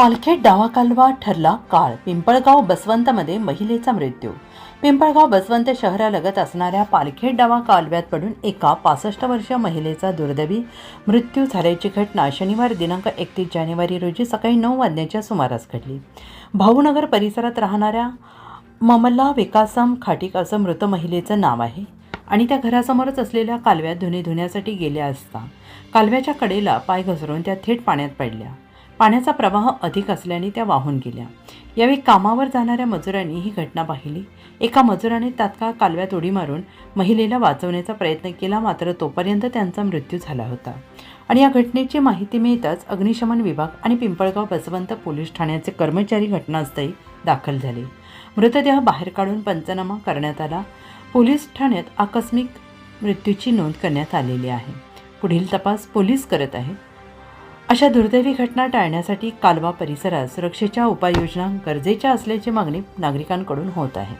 पालखेड डावा कालवा ठरला काळ. पिंपळगाव बसवंतमध्ये महिलेचा मृत्यू. पिंपळगाव बसवंत शहरालगत असणाऱ्या पालखेड डावा कालव्यात पडून एका पासष्ट वर्षीय महिलेचा दुर्दैवी मृत्यू झाल्याची घटना शनिवार दिनांक एकतीस जानेवारी रोजी सकाळी नऊ वाजण्याच्या सुमारास घडली. भाऊनगर परिसरात राहणाऱ्या ममला विकासम खाटीक असं मृत महिलेचं नाव आहे आणि त्या घरासमोरच असलेल्या कालव्यात धुणे धुण्यासाठी गेल्या असता. कालव्याच्या कडेला पाय घसरून त्या थेट पाण्यात पडल्या. पाण्याचा प्रवाह अधिक असल्याने त्या वाहून गेल्या. यावेळी कामावर जाणाऱ्या मजुरांनी ही घटना पाहिली. एका मजुराने तात्काळ कालव्यात उडी मारून महिलेला वाचवण्याचा प्रयत्न केला मात्र तोपर्यंत त्यांचा मृत्यू झाला होता. आणि या घटनेची माहिती मिळताच अग्निशमन विभाग आणि पिंपळगाव बसवंत पोलीस ठाण्याचे कर्मचारी घटनास्थळी दाखल झाले. मृतदेह बाहेर काढून पंचनामा करण्यात आला. पोलीस ठाण्यात आकस्मिक मृत्यूची नोंद करण्यात आलेली आहे. पुढील तपास पोलीस करत आहेत. अशा दुर्दैवी घटना टाळण्यासाठी कालवा परिसरात सुरक्षेच्या उपाययोजना गरजेच्या असल्याची मागणी नागरिकांकडून होत आहे.